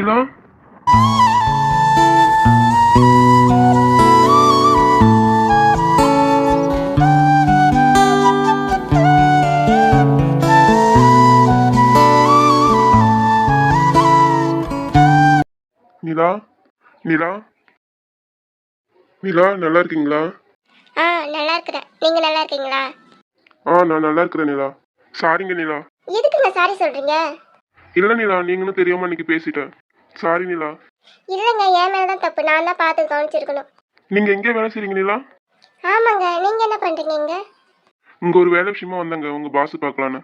நிலா நிலா நிலா நிலா நல்லா இருக்கீங்களா? ஆ நல்லா இருக்கிறேன். நீங்கள் நல்லா இருக்கீங்களா? ஆ நான் நல்லா இருக்கிறேன் நிலா சாரிங்க நிலா எதுக்குங்க சாரி சொல்கிறீங்க இல்ல நிலா நீங்களும் தெரியாம இன்னைக்கு பேசிட்டேன். சாரி நிலா இல்லைங்க என் மேலே தான் தப்பு. நான் தான் பார்த்து கவனிச்சிருக்கணும். நீங்க எங்கே வேலை செய்றீங்க நிலா ஆமாங்க நீங்கள் என்ன பண்ணுறீங்க இங்க? இங்க ஒரு வேலை விஷயமா வந்தாங்க உங்க பாஸ் பார்க்கலான்னு.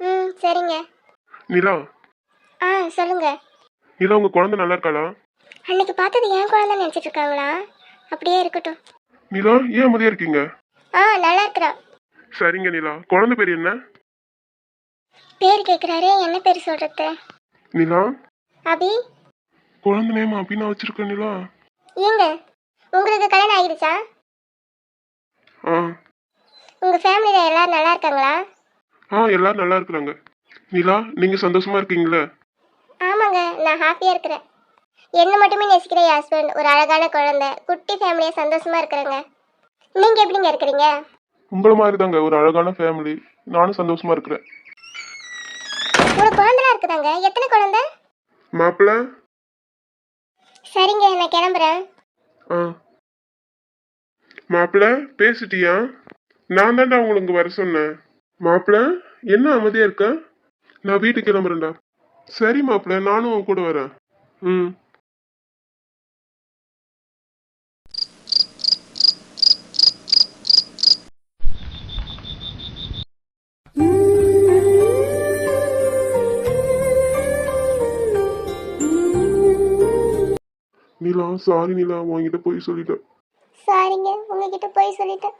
ம் சரிங்க. நிலா ஆ சொல்லுங்க. நிலா உங்க குழந்தை நல்லா இருக்காளா? அன்னைக்கு பார்த்தது என் குழந்தை நினச்சிட்டு இருக்காங்களா? அப்படியே இருக்கட்டும். நிலா ஏன் அமைதியா இருக்கீங்க? ஆ நல்லா இருக்கிறா. சரிங்க நிலா குழந்தை பேர் என்ன? பேர் கேட்குறாரு என்ன பேர் சொல்கிறது நிலா அபி? குழந்தை நேம் அப்படின்னு வச்சிருக்க நிலா. ஏங்க உங்களுக்கு கல்யாணம் ஆகிடுச்சா? ஆ. உங்கள் ஃபேமிலியில் எல்லாரும் நல்லா இருக்காங்களா? ஆ எல்லாரும் நல்லா இருக்கிறாங்க. நிலா நீங்க சந்தோஷமா இருக்கீங்களா? ஆமாங்க நான் ஹாப்பியாக இருக்கிறேன். என்ன மட்டுமே நேசிக்கிற என் ஹஸ்பண்ட் ஒரு அழகான குழந்தை குட்டி ஃபேமிலியாக சந்தோஷமா இருக்கிறேங்க. நீங்கள் எப்படிங்க இருக்கிறீங்க? உங்களை மாதிரி தாங்க ஒரு அழகான ஃபேமிலி நானும் சந்தோஷமா இருக்கிறேன். உங்களுக்கு குழந்தைலாம் இருக்குதாங்க? எத்தனை குழந்தை? மாப்பிள்ள சரிங்க நான் கிளம்புறேன். ஆ. மாப்பிள்ள பேசிட்டியா? நான் தான்டா உங்களுக்கு வர சொன்னேன். மாப்பிள்ள என்ன அமைதியா இருக்க? நான் வீட்டுக்கு கிளம்புறேன்டா. சரி மாப்பிள்ள நானும் உன் கூட வரேன். ம். நிலா சாரி நிலா உன்கிட்ட போய் சொல்லிட்டேன். சாரிங்க உங்ககிட்ட போய் சொல்லிட்டேன்.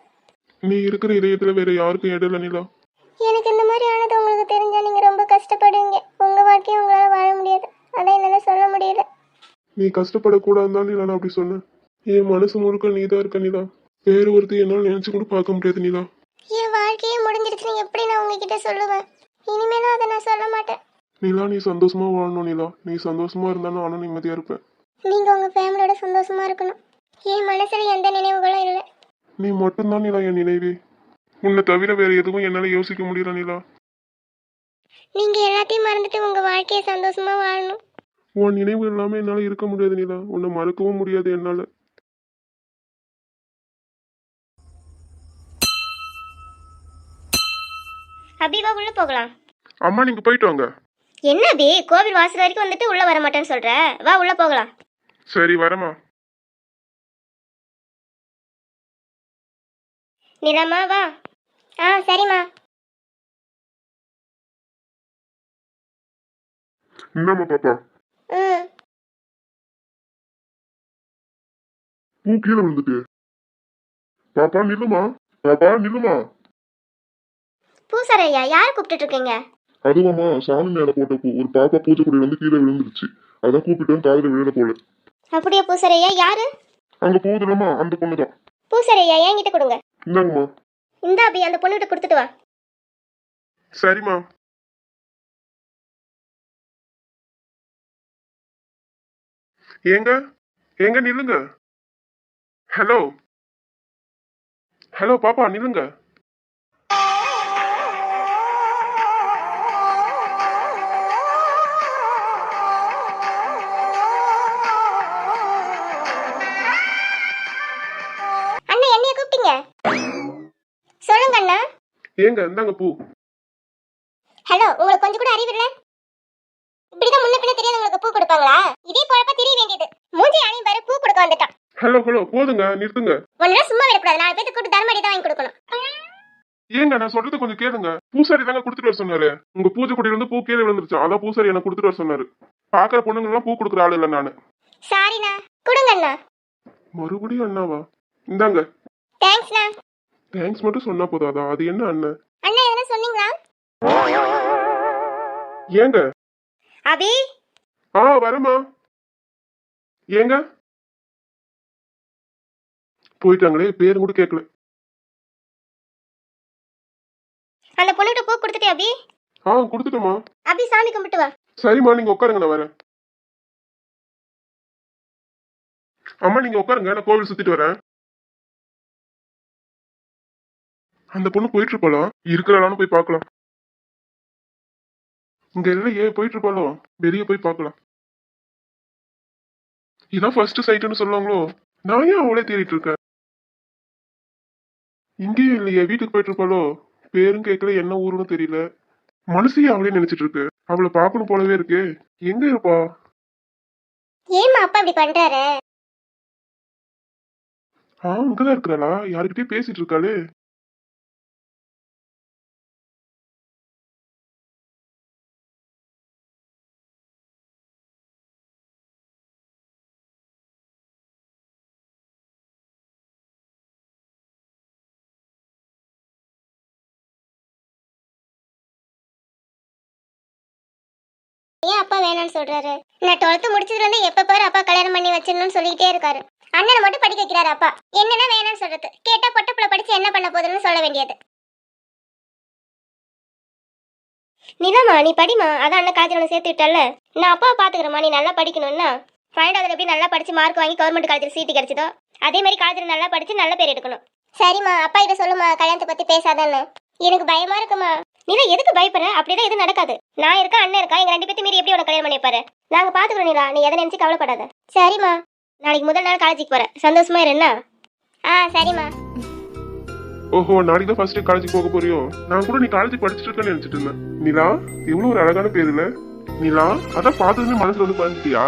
நீ இருக்கிற இதயத்துல வேற யாருக்கும் இடம் இல்லை நிலா. எனக்கு இந்த மாதிரி ஆனது உங்களுக்கு தெரிஞ்சா நீங்கள் ரொம்ப கஷ்டப்படுவீங்க. உங்கள் வாழ்க்கையை உங்களால் வாழ முடியாது. அதான் என்னால் சொல்ல முடியல. நீ கஷ்டப்படக்கூடாதுன்னு தான் நிலா நான் அப்படி சொன்னேன். என் மனசு முழுக்க நீ தான் இருக்க நிலா. வேற ஒருத்தி என்னால் நினைச்சு கூட பார்க்க முடியாது நிலா. என் வாழ்க்கையே முடிஞ்சிருச்சுன்னு எப்படி நான் உங்ககிட்ட சொல்லுவேன்? இனிமேலும் அதை நான் சொல்ல மாட்டேன். நிலா நீ சந்தோஷமா வாழணும் நிலா. நீ சந்தோஷமா இருந்தா நானும் நிம்மதியா இருப்பேன். நீங்கள் உங்கள் ஃபேமிலியோட சந்தோஷமா இருக்கணும். என் மனசில் எந்த நினைவுகளும் இல்லை. நீ மட்டும்தான் நிலா என் நினைவே. உன்னை தவிர வேற எதுவும் என்னால யோசிக்க முடியல நிலா. நீங்கள் எல்லாத்தையும் மறந்துட்டு உங்கள் வாழ்க்கையை சந்தோஷமா வாழணும். உன் நினைவு இல்லாம என்னால இருக்க முடியாது நிலா. உன்னை மறக்கவும் முடியாது என்னால. அபிவா உள்ள போகலாம். அம்மா நீங்க போயிட்டு வாங்க. என்ன அபி? கோவில் வாசல் வரைக்கும் வந்துட்டு உள்ள வர மாட்டேன்னு சொல்ற. வா உள்ள போகலாம். சரி வரமா நிலாமா வா. ஆ சரிம்மா. என்னம்மா பாப்பா. ம் பூ கீழே விழுந்துட்டு. பாப்பா நில்லுமா? பாப்பா நில்லுமா? பூசாரையா யார் கூப்பிட்டுட்டு இருக்கீங்க அதுவாமா சாமி மேல போட்ட பூ ஒரு பாப்பா பூஜை கொடி வந்து கீழே விழுந்துருச்சு. அதான் கூப்பிட்டேன் காதுல விழுத போல. அப்படியே பூசாரையா? யாரு? அங்க போகுதுலமா அந்த பொண்ணு தான் பூசாரையா என்கிட்ட கொடுங்க. இந்தாங்கம்மா. இந்த அபி அந்த பொண்ணுகிட்ட கொடுத்துட்டு வா. சரிம்மா. ஏங்க? ஏங்க நில்லுங்க. ஹலோ. ஹலோ பாப்பா நில்லுங்க. ஏங்க இந்தாங்க பூ. ஹலோ உங்களுக்கு கொஞ்சம் கூட அறிவு இல்ல இப்படிதான் முன்ன பின்ன தெரியாத உங்களுக்கு பூ கொடுப்பாங்களா? இதே பொழப்ப தெரிய வேண்டியது. மூஞ்சி அணியும் பாரு பூ கொடுக்க வந்துட்டான். ஹலோ ஹலோ போதுங்க நிறுத்துங்க. ஒன்னு சும்மா விடக்கூடாது. நாலு பேருக்கு கூட்டு தர்மடி தான் வாங்கி கொடுக்கணும். ஏங்க நான் சொல்றது கொஞ்சம் கேளுங்க. பூசாரி தாங்க கொடுத்துட்டு வர சொன்னாரு. உங்க பூஜை கொடியில இருந்து பூ கீழே விழுந்துருச்சு. அதான் பூசாரி எனக்கு கொடுத்துட்டு வர சொன்னாரு. பாக்குற பொண்ணுங்க எல்லாம் பூ கொடுக்குற ஆள் இல்ல நானு. சாரிண்ணா கொடுங்கண்ணா மறுபடியும் அண்ணாவா? இந்தாங்க. தேங்க்ஸ்ண்ணா தேங்க்ஸ் மட்டும் சொன்னா போதாதா அது என்ன அண்ணன் அண்ணா எதனா சொன்னீங்களா? ஏங்க? அபி? ஆ வரமா ஏங்க? போயிட்டாங்களே பேரு கூட கேட்கல அந்த பொண்ணுகிட்ட பூ கொடுத்துட்டே அபி? ஆ கொடுத்துட்டோமா அபி சாமி கும்பிட்டு வா. சரிம்மா நீங்க உட்காருங்க நான் வரேன். அம்மா நீங்க உட்காருங்க நான் கோவில் சுத்திட்டு வரேன். அந்த பொண்ணு போயிட்டு இருப்பாளா இருக்கிறாளான்னு போய் பார்க்கலாம். இங்க இல்லையே போயிட்டு இருப்பாளோ வெளியே போய் பார்க்கலாம். இதான் ஃபர்ஸ்ட் சைட்டுன்னு சொல்லுவாங்களோ? நான் ஏன் அவளே தேடிட்டு இருக்கேன்? இங்கேயும் இல்லையே வீட்டுக்கு போயிட்டு இருப்பாளோ பேரும் கேட்கல என்ன ஊருன்னு தெரியல. மனசையே அவளே நினைச்சிட்டு இருக்கு. அவளை பார்க்கணும் போலவே இருக்கு. எங்க இருப்பா? அப்பா இப்படி பண்றாரு? ஆ அங்கதான் இருக்கிறாளா? யாருக்கிட்டயும் பேசிட்டு இருக்காளே. ஏன் அப்பா வேணாம்னு சொல்றாரு? நான் டுவெல்த் முடிச்சதுல இருந்து எப்ப பாரு அப்பா கல்யாணம் பண்ணி வச்சிடணும்னு சொல்லிட்டே இருக்காரு. அண்ணனை மட்டும் படிக்க வைக்கிறாரு அப்பா. என்னன்னா வேணாம்னு சொல்றது? கேட்டா பொட்டப்புல படிச்சு என்ன பண்ண போகுதுன்னு சொல்ல வேண்டியது. நிலமா நீ படிமா அதான் அண்ணன் காலேஜில் சேர்த்து விட்டல நான் அப்பாவை பாத்துக்கிறேம்மா. நீ நல்லா படிக்கணும்னா. ஃபைனல் அதில் எப்படி நல்லா படிச்சு மார்க் வாங்கி கவர்மெண்ட் காலேஜில் சீட்டு கிடைச்சதோ அதே மாதிரி காலேஜில் நல்லா படிச்சு நல்ல பேர் எடுக்கணும். சரிம்மா. அப்பா கிட்ட சொல்லுமா கல்யாணத்தை பத்தி பேசாதன்னு. எனக்கு பயமா இருக்குமா நீலா எதுக்கு பயப்படுற? அப்படிதான் எதுவும் நடக்காது. நான் இருக்கா அண்ணன் இருக்கா எங்க ரெண்டு பேத்து மீறி எப்படி உனக்கு கல்யாணம் பண்ணிப்பாரு நாங்க பாத்துக்கிறோம் நீலா. நீ எதை நினைச்சு கவலைப்படாத. சரிம்மா. நாளைக்கு முதல் நாள் காலேஜுக்கு போறேன் சந்தோஷமா இரு என்ன? ஆ சரிம்மா. ஓஹோ நாளைக்கு தான் ஃபர்ஸ்ட் காலேஜ் போக போறியோ? நான் கூட நீ காலேஜ் படிச்சுட்டு இருக்கேன்னு நினைச்சிட்டு இருந்தேன். நிலா இவ்வளவு ஒரு அழகான பேர் இல்ல நிலா அதான் பார்த்ததுமே மனசுல வந்து பதிஞ்சிட்டியா?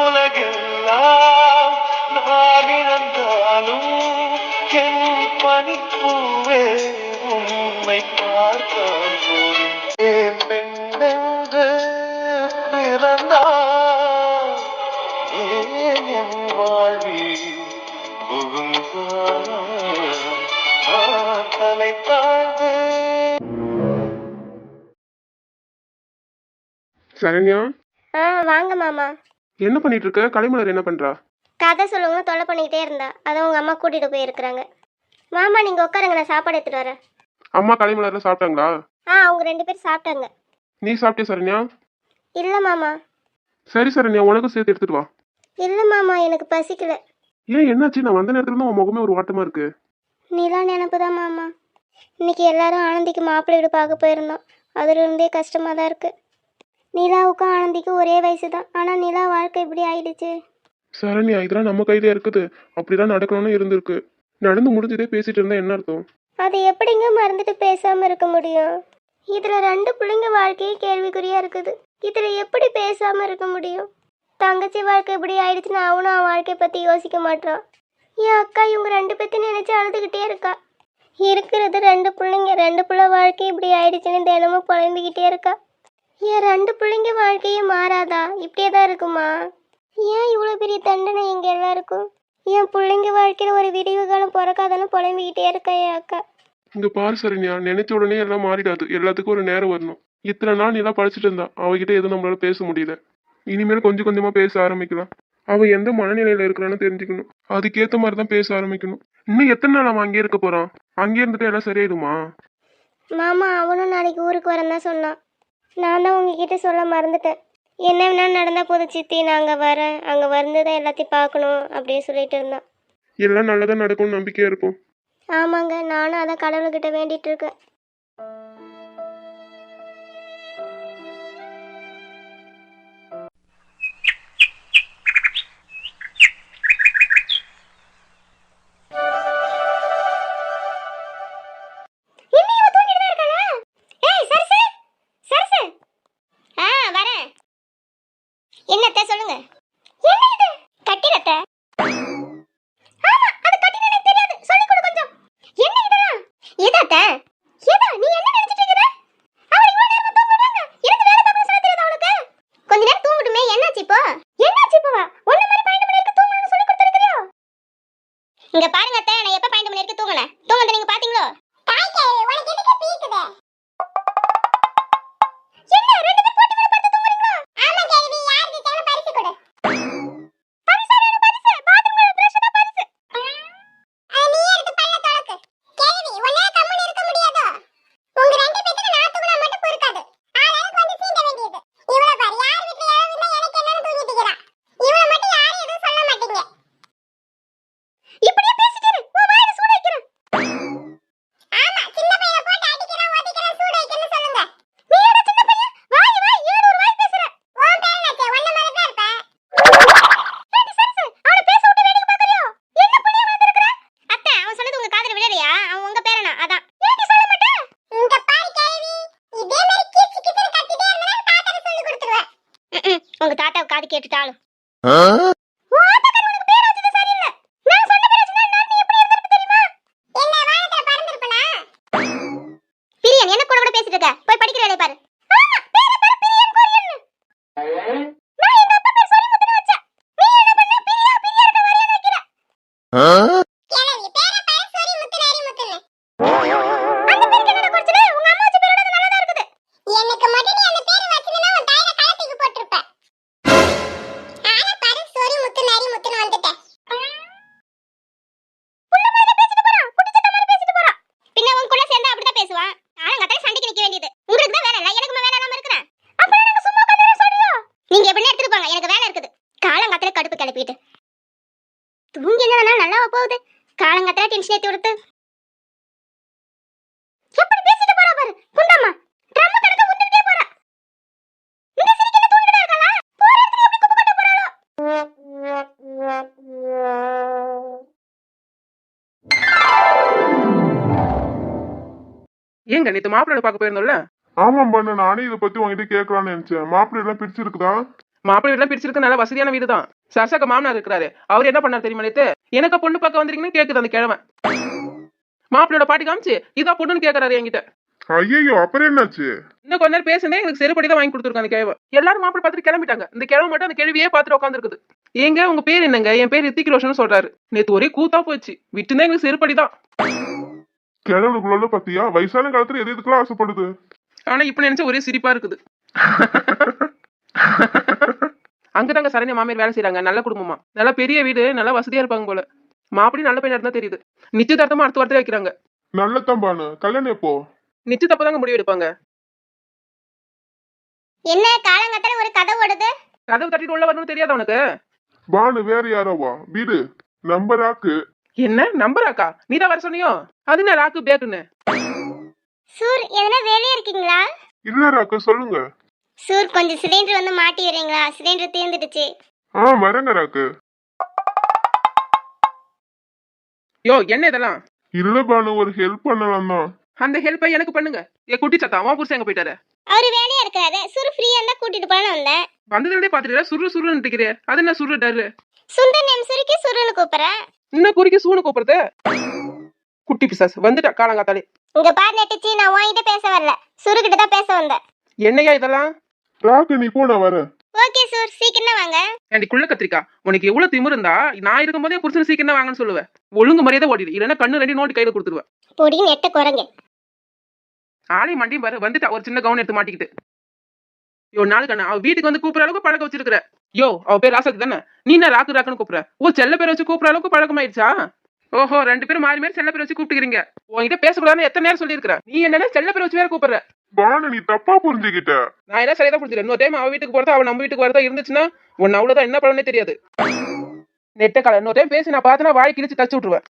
உலகெல்லாம் நான் இழந்தாலும் என் பனிப்பூவே உன்னை பார்த்தால் போதும். ஏன் பெண்ணென்று பிறந்தால் ஏன் என் வாழ்வில் புகுந்தாய்? நான் தலை தாழ்ந்து. சரண்யா? ஆ வாங்க மாமா. என்ன பண்ணிட்டு இருக்க கலைமலர் என்ன பண்றா? கதை சொல்லுங்க தொலை பண்ணிக்கிட்டே இருந்தா. அதான் உங்க அம்மா கூட்டிட்டு போயிருக்கிறாங்க. மாமா நீங்க உட்காருங்க நான் சாப்பாடு எடுத்துட்டு வரேன். அம்மா கலைமலர்ல சாப்பிட்டாங்களா? ஆ அவங்க ரெண்டு பேரும் சாப்பிட்டாங்க. நீ சாப்பிட்டியா சரண்யா? இல்ல மாமா. சரி சரண்யா உனக்கும் சேர்த்து எடுத்துட்டு வா. இல்ல மாமா எனக்கு பசிக்கல. ஏன் என்னாச்சு? நான் வந்த நேரத்துல இருந்து உன் முகமே ஒரு வாட்டமா இருக்கு. நிலா நினப்பு தான் மாமா. இன்னைக்கு எல்லாரும் ஆனந்திக்கு மாப்பிள்ளை வீடு பார்க்க போயிருந்தோம். அதுல இருந்தே கஷ்டமா தான் இருக்கு. நிலாவுக்கும் ஆனந்திக்கும் ஒரே வயசு தான் ஆனா நிலா வாழ்க்கை இப்படி ஆயிடுச்சு. சரண்யா இதெல்லாம் நம்ம கையில இருக்குது. அப்படிதான் நடக்கணும்னு இருந்திருக்கு. நடந்து முடிஞ்சதே பேசிட்டு இருந்தா என்ன அர்த்தம்? அது எப்படிங்க மறந்துட்டு பேசாம இருக்க முடியும்? இதுல ரெண்டு பிள்ளைங்க வாழ்க்கையே கேள்விக்குறியா இருக்குது. இதுல எப்படி பேசாம இருக்க முடியும்? தங்கச்சி வாழ்க்கை இப்படி ஆயிடுச்சுன்னு அவனும் அவன் வாழ்க்கைய பத்தி யோசிக்க மாட்டான் என் அக்கா இவங்க ரெண்டு பேத்தையும் நினைச்சு அழுதுகிட்டே இருக்கா. இருக்கிறது ரெண்டு பிள்ளைங்க ரெண்டு பிள்ளை வாழ்க்கை இப்படி ஆயிடுச்சுன்னு தினமும் புலம்பிக்கிட்டே இருக்கா. என் ரெண்டு பிள்ளைங்க வாழ்க்கையே மாறாதா? இப்படியே தான் இருக்குமா? ஏன் இவ்வளோ பெரிய தண்டனை எங்க எல்லாருக்கும் என் பிள்ளைங்க வாழ்க்கையில ஒரு விடிவு காலம் பிறக்காதான்னு புலம்பிக்கிட்டே இருக்கா என் அக்கா. இங்க பாரு சரண்யா நினைச்ச உடனே எல்லாம் மாறிடாது. எல்லாத்துக்கும் ஒரு நேரம் வரணும். இத்தனை நாள் நீலாம் படிச்சுட்டு இருந்தா. அவகிட்ட எதுவும் நம்மளால பேச முடியல. இனிமேல் கொஞ்சம் கொஞ்சமா பேச ஆரம்பிக்கலாம். அவ எந்த மனநிலையில இருக்கிறான்னு தெரிஞ்சுக்கணும். அதுக்கேத்த மாதிரி தான் பேச ஆரம்பிக்கணும். இன்னும் எத்தனை நாள் அவன் அங்கேயே இருக்க போறான்? அங்கே இருந்துட்டு எல்லாம் சரியாயிடுமா? மாமா அவனும் நாளைக்கு ஊருக்கு வரேன் தான் சொன்னான். நான் தான் உங்ககிட்ட சொல்ல மறந்துட்டேன். என்ன வேணாலும் நடந்தா போதும் சித்தி. நான் அங்கே வரேன். அங்கே வந்து தான் எல்லாத்தையும் பார்க்கணும் அப்படின்னு சொல்லிட்டு இருந்தான் எல்லாம் நல்லதா நடக்கும்னு நம்பிக்கையா இருப்போம். ஆமாங்க. நானும் அதான் கடவுள்கிட்ட வேண்டிட்டு இருக்கேன். தெரியுமா? பிரியன், என்ன கூட கூட பேசிட்டு இருக்க? போய் படிக்கிற வேலையை பாரு. ஆமா, ஏங்க நேத்து மாப்பிள்ளை பார்க்க போயிருந்தோம்ல? ஆமாம் பண்ண நானே இதை பத்தி உங்ககிட்ட கேட்கலாம்னு நினைச்சேன். மாப்பிள்ளை எல்லாம் பிடிச்சிருக்குதா மாப்பிள்ளை வீடுலாம் பிடிச்சிருக்கு நல்ல வசதியான வீடு தான் சரசாக்க மாமனார் இருக்கிறாரு. அவர் என்ன பண்ணார் தெரியுமா நேத்து? எனக்கு பொண்ணு பார்க்க வந்திருக்கீங்கன்னு கேக்குது அந்த கிழமை மாப்பிள்ளையோட பாட்டி காமிச்சு இதா பொண்ணுன்னு கேக்குறாரு என்கிட்ட. ஐயோ அப்புறம் என்னாச்சு? இன்னும் கொஞ்ச நேரம் பேசுனே எனக்கு செருப்படி தான் வாங்கி கொடுத்துருக்காங்க அந்த கிழவை எல்லாரும் மாப்பிள்ளை பார்த்துட்டு கிளம்பிட்டாங்க. இந்த கிழமை மட்டும் அந்த கேள்வியே பார்த்துட்டு உட்காந்துருக்குது ஏங்க உங்க பேர் என்னங்க? என் பேர் ரித்திக் ரோஷன் சொல்றாரு. நேத்து ஒரே கூத்தா போச்சு. விட்டுதான் எங்களுக்கு செருப்படி தான். கிழவனுக்குள்ள பாத்தியா? வயசான காலத்துல எது எதுக்கெல்லாம் ஆசைப்படுது? ஆனா இப்ப நினைச்சா ஒரே சிரிப்பா இருக்குது. அங்கதாங்க சரண்யா மாமியார் வேலை செய்றாங்க. நல்ல குடும்பமா. நல்ல பெரிய வீடு நல்லா வசதியா இருப்பாங்க போல. மாப்பிடி நல்ல பையனா இருந்தா தெரியுது. நிச்சயதார்த்தமா அடுத்த வாரத்துல வைக்கிறாங்க. நல்லதான் பானு கல்யாணம் எப்போ? நிச்சயத்தப்ப தாங்க முடிவு எடுப்பாங்க. என்ன காலங்காத்தால ஒரு கதை ஓடுது? கதவு தட்டிட்டு உள்ள வரணும்னு தெரியாத உனக்கு? பானு வேற யாரோவா வீடு. நம்பராக்கு என்ன? நம்பராக்கா நீ தான் வர சொன்னியோ? அது என்ன ராக்கு பேக்குன்னு. சூர் எதனா வேலையா இருக்கீங்களா? இல்ல ராக்கு சொல்லுங்க. சூர் கொஞ்சம் சிலிண்டர் வந்து மாட்டி வரீங்களா சிலிண்டர் தீர்ந்துடுச்சு ஆ வரங்க ராக்கு. யோ என்ன இதெல்லாம்? இல்ல பானு ஒரு ஹெல்ப் பண்ணலாம் தான். அந்த ஹெல்ப்பை எனக்கு பண்ணுங்க. என் குட்டி சத்தா அவன் புருஷன் எங்க போயிட்டாரு? அவரு வேலையா இருக்கிறாரு சுரு ஃப்ரீயா இருந்தா கூட்டிட்டு போலான்னு வந்தேன். வந்ததுலேயே பாத்துட்டு சுரு சுருன்னு இருக்கிறே. அது என்ன சுரு டரு சுந்தர் நேம் சுருக்கி சுருன்னு கூப்பிடுறேன். இன்னும் குறிக்கி சூனு கூப்பிடுறது? குட்டி பிசாஸ் வந்துட்டா காலங்காத்தாலே. இங்க பாரு நெட்டிச்சு நான் உன்கிட்ட பேச வரல. சுரு கிட்ட தான் பேச வந்தேன். என்னையா இதெல்லாம்? ராக்கு நீ போ நான் வரேன் ஓகே சூர் சீக்கிரம் வாங்க. ஏண்டி குள்ள கத்திரிக்கா? உனக்கு எவ்வளவு திமிரு இருந்தா நான் இருக்கும்போதே புருஷன் சீக்கிரம் வாங்கன்னு சொல்லுவேன். ஒழுங்கு மரியாதை ஓடிடு. இல்லைன்னா கண்ணு ரெண்டு நோட்டு கையில கொடுத்துருவேன். பொடி நெட்ட குரங்கு. ஆளையும் மண்டியும் பாரு வந்துட்டா ஒரு சின்ன கவுன் எடுத்து மாட்டிக்கிட்டு. யோ நாள் கண்ணா அவ வீட்டுக்கு வந்து கூப்பிடுற அளவுக்கு பழக்கம் வச்சிருக்கிற. யோ அவ பேர் ராசாக்கு தானே? நீ என்ன ராக்கு ராக்குன்னு கூப்பிடுற? ஓ செல்ல பேர் வச்சு கூப்பிடுற அளவுக்கு பழக்கமாயிடுச்சா? ஓஹோ ரெண்டு பேரும் மாறி மாறி செல்ல பேர் வச்சு கூப்பிட்டுக்கிறீங்க. உன்கிட்ட பேசக்கூடாதுன்னு எத்தனை நேரம் சொல்லியிருக்கிற? நீ என்னன்னா செல்ல பேர் வச்சு வேற கூப்பிடுற? பானு நீ தப்பா புரிஞ்சுக்கிட்ட. நான் என்ன சரியா புரிஞ்சுக்கிறேன். இன்னொரு டைம் அவ வீட்டுக்கு போறதா அவ நம்ம வீட்டுக்கு வரதா இருந்துச்சுன்னா உன்னை அவ்வளவுதான் என்ன பண்ணனே தெரியாது. நெட்ட கால இன்னொரு டைம் பேசி நான் பார்த்தனா வாய் கிழிச்சு தச்சு விட்டுருவேன்.